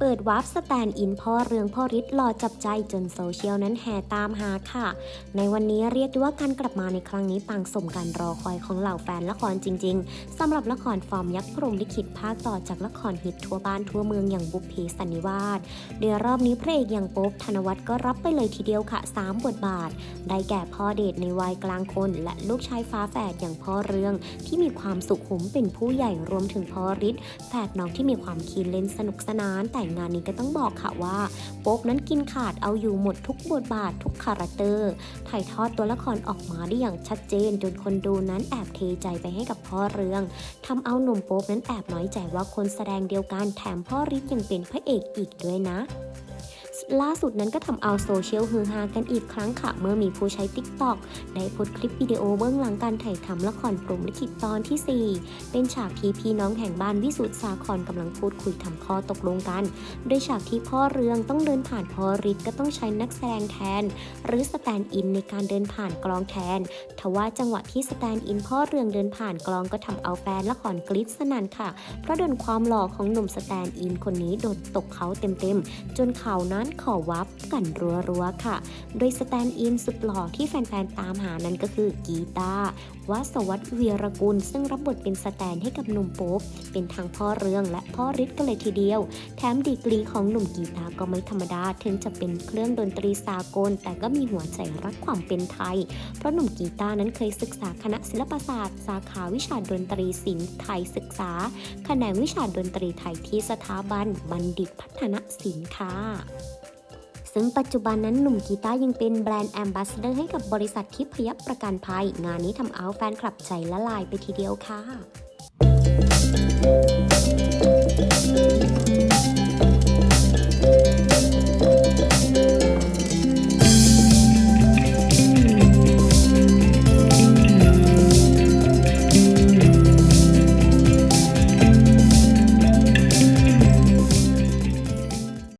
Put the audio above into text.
เปิดวาร์ปสแตนอินพ่อเรืองพ่อฤทธิ์หล่อจับใจจนโซเชียลนั้นแห่ตามหาค่ะ ในวันนี้เรียกได้ว่าการกลับมาในครั้งนี้ปังสมการรอคอยของเหล่าแฟนละครจริง ๆสำหรับละครฟอร์มยักษ์พรมลิขิตภาคต่อจากละครฮิตทั่วบ้านทั่วเมืองอย่างบุพเพสันนิวาสเดี๋ยวรอบนี้พระเอกอย่างโป๊บธนวัฒน์ก็รับไปเลยทีเดียวค่ะสามบทบาท ได้แก่พ่อเดชในวัยกลางคน และลูกชายฟ้าแฝดอย่างพ่อเรือง ที่มีความสุขุมเป็นผู้ใหญ่รวมถึงพ่อฤทธิ์แฝดน้องที่มีความคีนเล่นสนุกสนานแต่งานนี้ก็ต้องบอกค่ะว่า โป๊กนั้นกินขาดเอาอยู่หมดทุกบทบาททุกคาแรคเตอร์ ถ่ายทอดตัวละครออกมาได้อย่างชัดเจน จนคนดูนั้นแอบเทใจไปให้กับพ่อเรืองทำเอาหนุ่มโป๊กนั้นแอบน้อยใจว่าคนแสดงเดียวกันแถมพ่อริทยังเป็นพระเอกอีกด้วยนะ ล่าสุดนั้นก็ทำเอาโซเชียลฮือฮากันอีกครั้งค่ะ เมื่อมีผู้ใช้ TikTok ได้โพสต์คลิปวิดีโอเบื้องหลังการถ่ายทำละครพรหมลิขิตตอนที่ 4 เป็นฉากที่พี่น้องแห่งบ้านวิสุทธ์สาครกำลังพูดคุยทำข้อตกลงกัน โดยฉากที่พ่อเรืองต้องเดินผ่านพ่อฤทธิ์ก็ต้องใช้นักแสดงแทน หรือสแตนด์อินในการเดินผ่านกลองแทนทว่าจังหวะที่สแตนด์อินพ่อเรืองเดินผ่านกลองก็ทำเอาแฟนละครกรี๊ดสนั่นค่ะ เพราะโดนความหล่อของหนุ่มสแตนด์อินคนนี้โดนตกเขาเต็มๆจนเขานั้นขอวับกันรัวๆค่ะ โดยสแตนด์อินสุดหล่อที่แฟนๆตามหานั้นก็คือกีตาร์วัสวัตเวียรกุล ซึ่งรับบทเป็นสแตนให้กับหนุ่มโป๊บเป็นทั้งพ่อเรื่องและพ่อฤทธิ์กันเลยทีเดียว แถมดีกรีของหนุ่มกีตาร์ก็ไม่ธรรมดาถึงจะเป็นเครื่องดนตรีสากล แต่ก็มีหัวใจรักความเป็นไทย เพราะหนุ่มกีตาร์นั้นเคยศึกษาคณะศิลปศาสตร์ สาขาวิชาดนตรีศิลป์ไทยศึกษาแขนงวิชาดนตรีไทยที่สถาบันบัณฑิตพัฒนศิลป์ค่ะึ่งปัจจุบันนั้นหนุ่มกีตายังเป็นแบรนด์แอมบาสเดอร์ให้กับบริษัททิพยประกันภัย งานนี้ทำเอาแฟนคลับใจละลายไปทีเดียวค่ะ